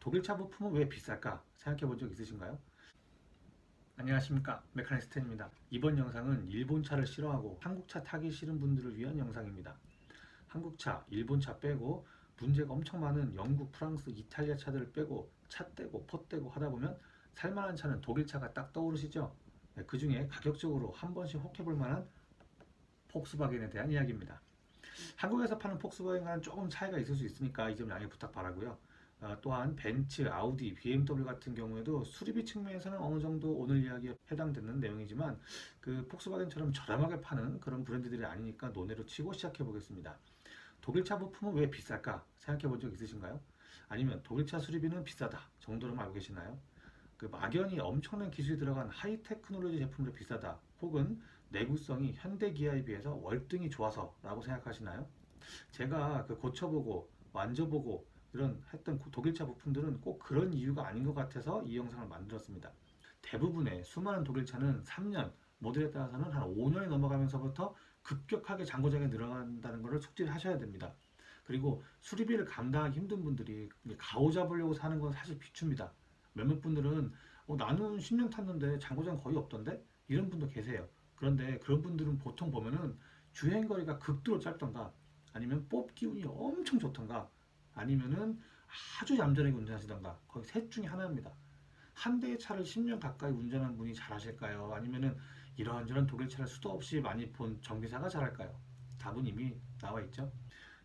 독일차 부품은 왜 비쌀까 생각해 본 적 있으신가요? 안녕하십니까 메카니스트입니다 이번 영상은 일본차를 싫어하고 한국차 타기 싫은 분들을 위한 영상입니다 한국차, 일본차 빼고 문제가 엄청 많은 영국, 프랑스, 이탈리아 차들을 빼고 차 떼고 퍼 떼고 하다 보면 살만한 차는 독일차가 딱 떠오르시죠? 네, 그 중에 가격적으로 한 번씩 혹해볼 만한 폭스바겐에 대한 이야기입니다. 한국에서 파는 폭스바겐과는 조금 차이가 있을 수 있으니까 이 점 양해 부탁 바라고요. 어, 또한 벤츠, 아우디, BMW 같은 경우에도 수리비 측면에서는 어느 정도 오늘 이야기에 해당되는 내용이지만 그 폭스바겐처럼 저렴하게 파는 그런 브랜드들이 아니니까 논외로 치고 시작해 보겠습니다. 독일차 부품은 왜 비쌀까 생각해 본 적 있으신가요? 아니면 독일차 수리비는 비싸다 정도로만 알고 계시나요? 그 막연히 엄청난 기술이 들어간 하이 테크놀로지 제품으로 비싸다 혹은 내구성이 현대 기아에 비해서 월등히 좋아서 라고 생각하시나요? 제가 그 고쳐보고 만져보고 이런 했던 독일차 부품들은 꼭 그런 이유가 아닌 것 같아서 이 영상을 만들었습니다. 대부분의 수많은 독일차는 3년, 모델에 따라서는 한 5년이 넘어가면서부터 급격하게 잔고장에 늘어난다는 것을 숙지를 하셔야 됩니다. 그리고 수리비를 감당하기 힘든 분들이 가오 잡으려고 사는 건 사실 비추입니다. 몇몇 분들은 어, 나는 10년 탔는데 잔고장 거의 없던데? 이런 분도 계세요. 그런데 그런 분들은 보통 보면은 주행거리가 극도로 짧던가 아니면 뽑기 운이 엄청 좋던가 아니면은 아주 얌전하게 운전하시던가 거의 셋 중에 하나입니다. 한 대의 차를 10년 가까이 운전한 분이 잘하실까요? 아니면은 이런저런 독일 차를 수도 없이 많이 본 정비사가 잘할까요? 답은 이미 나와 있죠.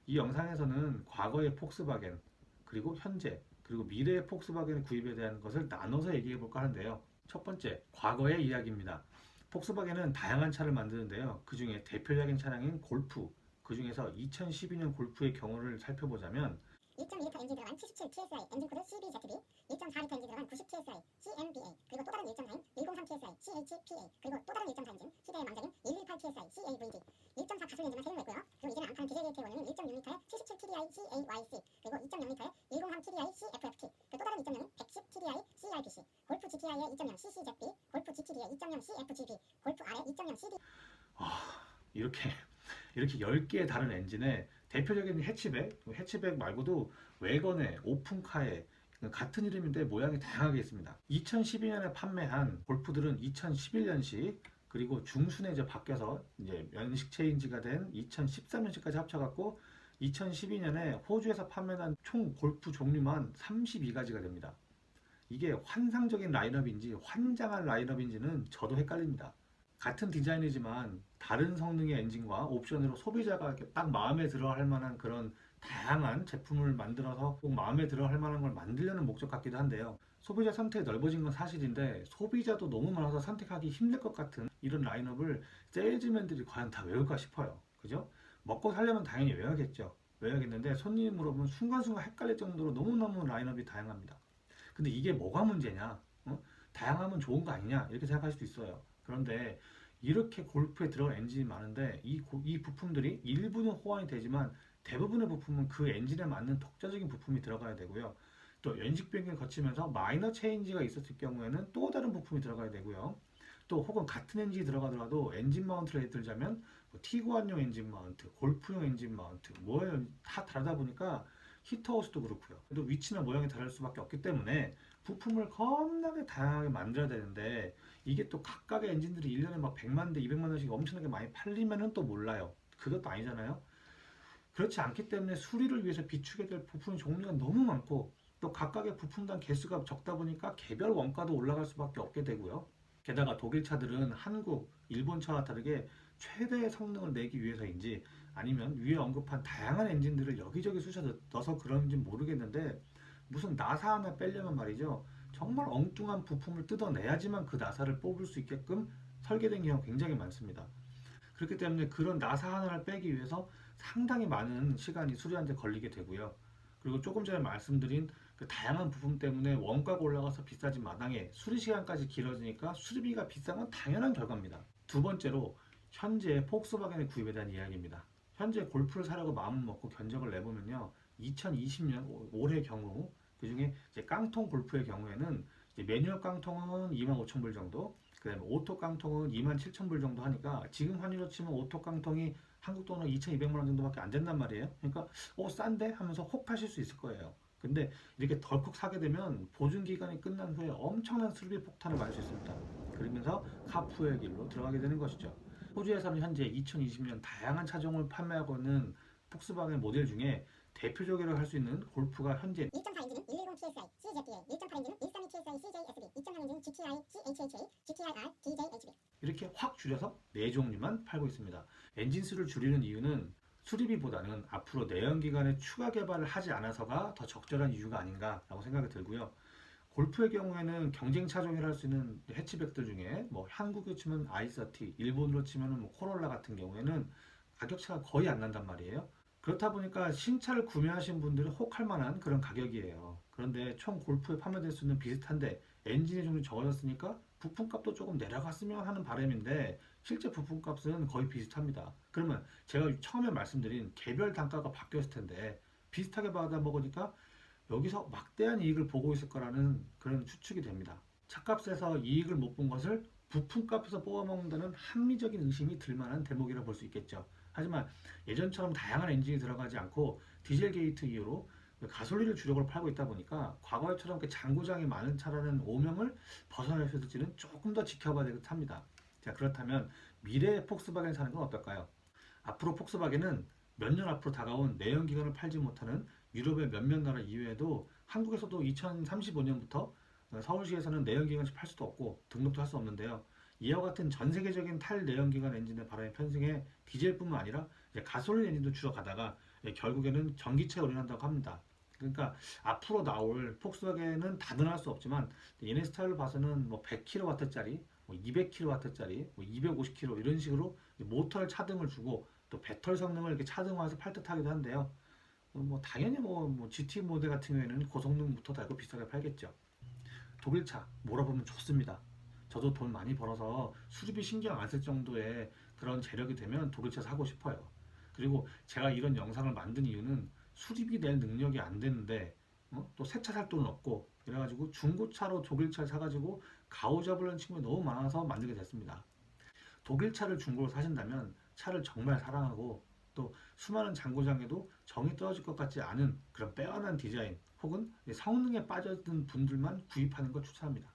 이 영상에서는 과거의 폭스바겐 그리고 현재 그리고 미래의 폭스바겐 구입에 대한 것을 나눠서 얘기해 볼까 하는데요. 첫 번째, 과거의 이야기입니다. 폭스바겐은 다양한 차를 만드는데요. 그 중에 대표적인 차량인 골프, 그 중에서 2012년 골프의 경우를 살펴보자면 1.2리터 엔진 들어간 77 TSI 엔진 코드 CBZB 1.4리터 엔진 들어간 90 TSI CMBA 그리고 또 다른 1.4인 103 TSI CHPA 그리고 또 다른 1.4 엔진 희대의 망작인 118 TSI CAVD 1.4 가솔 엔진만 사용했고요. 그리고 이제는 안판 디젤 게이트의 원료는 1.6리터의 77 TDI CAYC 그리고 2.0리터의 103 TDI CFFT 그리고 또 다른 2.0은 110 TDI CRBC 골프 GTI의 2.0 CCZB 골프 GTD의 2.0 CFGB 골프 R의 2.0 CD 이렇게 이렇게 10개의 다른 엔진에 대표적인 해치백, 해치백 말고도 외건에 오픈카에 같은 이름인데 모양이 다양하게 있습니다. 2012년에 판매한 골프들은 2011년식 그리고 중순에 이제 바뀌어서 이제 연식 체인지가 된 2013년식까지 합쳐갖고 2012년에 호주에서 판매한 총 골프 종류만 32가지가 됩니다. 이게 환상적인 라인업인지 환장한 라인업인지는 저도 헷갈립니다. 같은 디자인이지만 다른 성능의 엔진과 옵션으로 소비자가 이렇게 딱 마음에 들어 할 만한 그런 다양한 제품을 만들어서 꼭 마음에 들어 할 만한 걸 만들려는 목적 같기도 한데요. 소비자 선택이 넓어진 건 사실인데 소비자도 너무 많아서 선택하기 힘들 것 같은 이런 라인업을 세일즈맨들이 과연 다 외울까 싶어요. 그죠? 먹고 살려면 당연히 외워야겠죠. 외워야겠는데 손님이 물어보면 순간순간 헷갈릴 정도로 너무너무 라인업이 다양합니다. 근데 이게 뭐가 문제냐? 어? 다양하면 좋은 거 아니냐? 이렇게 생각할 수도 있어요. 그런데 이렇게 골프에 들어간 엔진이 많은데 이, 고- 이 부품들이 일부는 호환이 되지만 대부분의 부품은 그 엔진에 맞는 독자적인 부품이 들어가야 되고요. 또 연식 변경을 거치면서 마이너 체인지가 있었을 경우에는 또 다른 부품이 들어가야 되고요. 또 혹은 같은 엔진이 들어가더라도 엔진 마운트를 들자면 뭐 티구안용 엔진 마운트, 골프용 엔진 마운트 뭐예요? 다 다르다 보니까 히터호스도 그렇고요. 또 위치나 모양이 다를 수밖에 없기 때문에 부품을 겁나게 다양하게 만들어야 되는데 이게 또 각각의 엔진들이 1년에 막 100만 대, 200만 원씩 엄청나게 많이 팔리면은 또 몰라요. 그것도 아니잖아요. 그렇지 않기 때문에 수리를 위해서 비추게 될 부품 종류가 너무 많고 또 각각의 부품당 개수가 적다 보니까 개별 원가도 올라갈 수밖에 없게 되고요. 게다가 독일 차들은 한국, 일본 차와 다르게 최대의 성능을 내기 위해서인지 아니면 위에 언급한 다양한 엔진들을 여기저기 쑤셔 넣어서 그런지 모르겠는데 무슨 나사 하나 빼려면 말이죠. 정말 엉뚱한 부품을 뜯어내야지만 그 나사를 뽑을 수 있게끔 설계된 경우가 굉장히 많습니다. 그렇기 때문에 그런 나사 하나를 빼기 위해서 상당히 많은 시간이 수리하는 데 걸리게 되고요. 그리고 조금 전에 말씀드린 그 다양한 부품 때문에 원가가 올라가서 비싸진 마당에 수리 시간까지 길어지니까 수리비가 비싼 건 당연한 결과입니다. 두 번째로 현재 폭스바겐의 구입에 대한 이야기입니다. 현재 골프를 사려고 마음을 먹고 견적을 내보면요. 2020년 올해 경우 그 중에 이제 깡통 골프의 경우에는 이제 매뉴얼 깡통은 25,000불 정도, 그다음에 오토 깡통은 27,000불 정도 하니까 지금 환율로 치면 오토 깡통이 한국 돈으로 2,200만 원 정도밖에 안 된단 말이에요. 그러니까 어 싼데 하면서 혹 파실 수 있을 거예요. 근데 이렇게 덜컥 사게 되면 보증 기간이 끝난 후에 엄청난 수리비 폭탄을 맞을 수 있습니다. 그러면서 카푸의 길로 들어가게 되는 것이죠. 호주에서는 현재 2020년 다양한 차종을 판매하고 있는 폭스바겐 모델 중에 대표적이라고 할 수 있는 골프가 현재 1.4 엔진은 110 TSI, CZPA, 1.8 엔진은 132 TSI, CJSB, 2.0 엔진은 GTI, CHHA, GTIR, DJHB. 이렇게 확 줄여서 네 종류만 팔고 있습니다. 엔진 수를 줄이는 이유는 수리비보다는 앞으로 내연기관의 추가 개발을 하지 않아서가 더 적절한 이유가 아닌가라고 생각이 들고요. 골프의 경우에는 경쟁 차종이라 할 수 있는 해치백들 중에 뭐 한국에 치면 i30, 일본으로 치면 뭐 코롤라 같은 경우에는 가격 차가 거의 안 난단 말이에요. 그렇다 보니까 신차를 구매하신 분들은 혹할 만한 그런 가격이에요. 그런데 총 골프에 판매될 수 있는 비슷한데 엔진의 종류 적어졌으니까 부품값도 조금 내려갔으면 하는 바람인데 실제 부품값은 거의 비슷합니다. 그러면 제가 처음에 말씀드린 개별 단가가 바뀌었을 텐데 비슷하게 받아 먹으니까 여기서 막대한 이익을 보고 있을 거라는 그런 추측이 됩니다. 차값에서 이익을 못 본 것을 부품값에서 뽑아먹는다는 합리적인 의심이 들만한 대목이라 볼 수 있겠죠. 하지만 예전처럼 다양한 엔진이 들어가지 않고 디젤 게이트 이후로 가솔린을 주력으로 팔고 있다 보니까 과거에처럼 그 장고장이 많은 차라는 오명을 벗어날 수 있을지는 조금 더 지켜봐야 되겠 합니다. 자 그렇다면 미래의 폭스바겐 사는 건 어떨까요? 앞으로 폭스바겐은 몇 년 앞으로 다가온 내연기관을 팔지 못하는 유럽의 몇몇 나라 이외에도 한국에서도 2035년부터 서울시에서는 내연기관을 팔 수도 없고 등록도 할 수 없는데요. 이와 같은 전 세계적인 탈내연기관 엔진의 바람이 편승해 디젤뿐만 아니라 가솔린 엔진도 줄어가다가 예, 결국에는 전기차에 올인한다고 합니다. 그러니까 앞으로 나올 폭스바겐은 다변할 수 없지만 얘네 스타일을 봐서는 뭐 100kW짜리, 뭐 200kW짜리, 뭐 250kW 이런 식으로 모터를 차등을 주고 또 배터리 성능을 이렇게 차등화해서 팔 듯하기도 한데요. 어, 뭐 당연히 뭐, 뭐 GT 모델 같은 경우에는 고성능 모터 달고 비싸게 팔겠죠. 독일차 몰아보면 좋습니다. 저도 돈 많이 벌어서 수리비 신경 안 쓸 정도의 그런 재력이 되면 독일차 사고 싶어요. 그리고 제가 이런 영상을 만든 이유는 수리비 낼 능력이 안 되는데 어? 또 새 차 살 돈은 없고 그래가지고 중고차로 독일차를 사가지고 가오잡으려는 친구가 너무 많아서 만들게 됐습니다. 독일차를 중고로 사신다면 차를 정말 사랑하고 또 수많은 장고장에도 정이 떨어질 것 같지 않은 그런 빼어난 디자인 혹은 성능에 빠져든 분들만 구입하는 걸 추천합니다.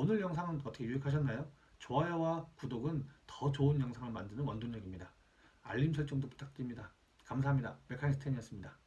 오늘 영상은 어떻게 유익하셨나요? 좋아요와 구독은 더 좋은 영상을 만드는 원동력입니다. 알림 설정도 부탁드립니다. 감사합니다. 메카니스텐이었습니다.